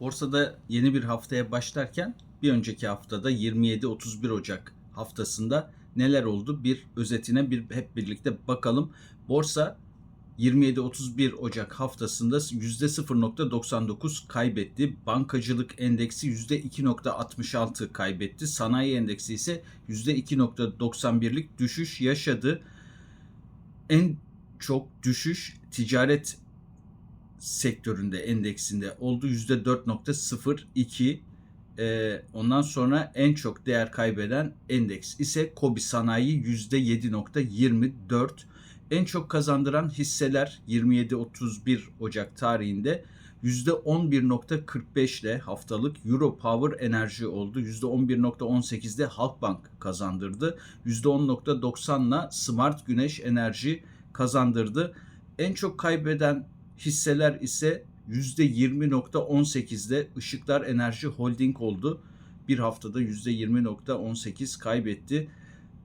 Borsada yeni bir haftaya başlarken bir önceki haftada 27-31 Ocak haftasında neler oldu? Bir özetine bir hep birlikte bakalım. Borsa 27-31 Ocak haftasında %0.99 kaybetti. Bankacılık endeksi %2.66 kaybetti. Sanayi endeksi ise %2.91'lik düşüş yaşadı. En çok düşüş ticaret sektöründe endeksinde oldu %4.02. Ee, ondan sonra en çok değer kaybeden endeks ise Kobi Sanayi %7.24. En çok kazandıran hisseler 27-31 Ocak tarihinde %11.45 ile haftalık Euro Power Enerji oldu. %11.18'de Halkbank kazandırdı. %10.90 ile Smart Güneş Enerji kazandırdı. En çok kaybeden hisseler ise %20.18'de Işıklar Enerji Holding oldu. Bir haftada %20.18 kaybetti.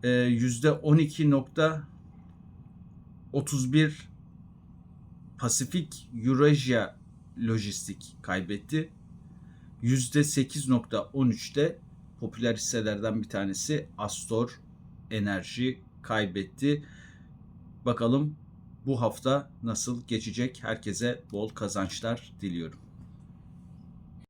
Ee, %12.31 Pasifik Eurasia Lojistik kaybetti. %8.13'te popüler hisselerden bir tanesi Astor Enerji kaybetti. Bakalım bu hafta nasıl geçecek? Herkese bol kazançlar diliyorum.